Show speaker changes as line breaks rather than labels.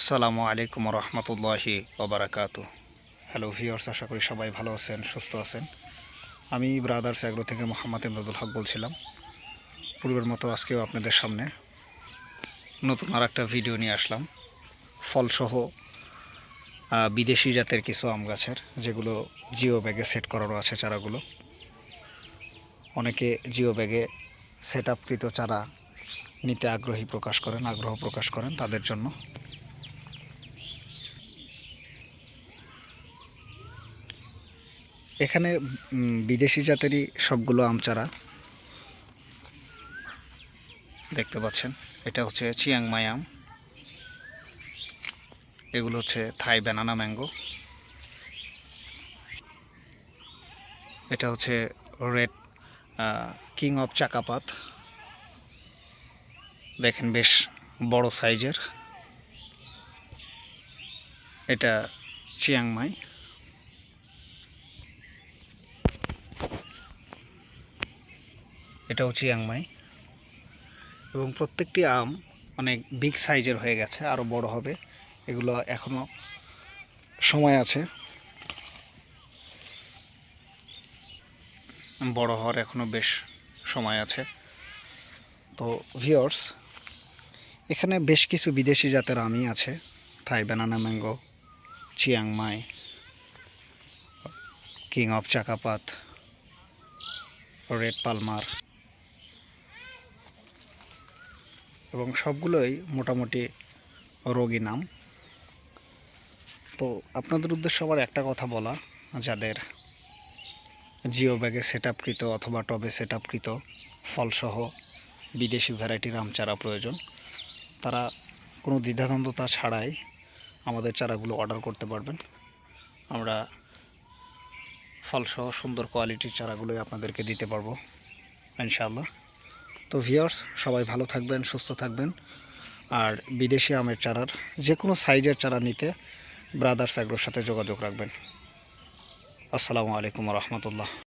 আসসালামু আলাইকুম রহমতুল্লাহি ওবরাকাত। হ্যালো ভিওর্স আশা করি সবাই ভালো আছেন, সুস্থ আছেন। আমি ব্রাদার্স এগ্রো থেকে মোহাম্মদ ইমদাদুল হক বলছিলাম। পূর্বের মতো আজকেও আপনাদের সামনে নতুন আর একটা ভিডিও নিয়ে আসলাম। ফলসহ বিদেশি জাতের কিছু আম গাছের, যেগুলো জিও ব্যাগে সেট করানো আছে চারাগুলো। অনেকে জিও ব্যাগে সেট আপকৃত চারা নিতে আগ্রহী প্রকাশ করেন, আগ্রহ প্রকাশ করেন তাদের জন্য। এখানে বিদেশি জাতেরই সবগুলো আম চারা দেখতে পাচ্ছেন, এটা হচ্ছে চিয়াংমাই আম। এগুলো হচ্ছে থাই ব্যানানা ম্যাঙ্গো। এটা হচ্ছে রেড কিং অফ চাকাপাত। দেখেন বেশ বড় সাইজের। এটা চিয়াংমাই এটাও চিয়াংমাই এবং প্রত্যেকটি আম অনেক বিগ সাইজের হয়ে গেছে আরও বড় হবে। এগুলো এখনও সময় আছে। বড় হওয়ার এখনও বেশ সময় আছে। তো ভিওর্স এখানে বেশ কিছু বিদেশি জাতের আমই আছে। Thai banana mango Chiang Mai king of Chakapat, red Palmer. এবং সবগুলোই মোটামুটি রোগী নাম। তো আপনাদের উদ্দেশ্যে আবার একটা কথা বলা, যাদের জিও ব্যাগে সেট আপকৃত অথবা টবে সেট আপকৃত ফলসহ বিদেশি ভ্যারাইটির আম চারা প্রয়োজন, তারা কোনো দ্বিধাদ্বন্দ্বতা ছাড়াই আমাদের চারাগুলো অর্ডার করতে পারবেন। আমরা ফলসহ সুন্দর কোয়ালিটির চারাগুলোই আপনাদেরকে দিতে পারব, ইনশাআল্লাহ। তো ভিওর্স সবাই ভালো থাকবেন, সুস্থ থাকবেন। আর বিদেশি আমের চারার যে কোনো সাইজের চারা নিতে ব্রাদার্স অ্যাগ্রোর সাথে যোগাযোগ রাখবেন। আসসালামু আলাইকুম রহমতুল্লাহ।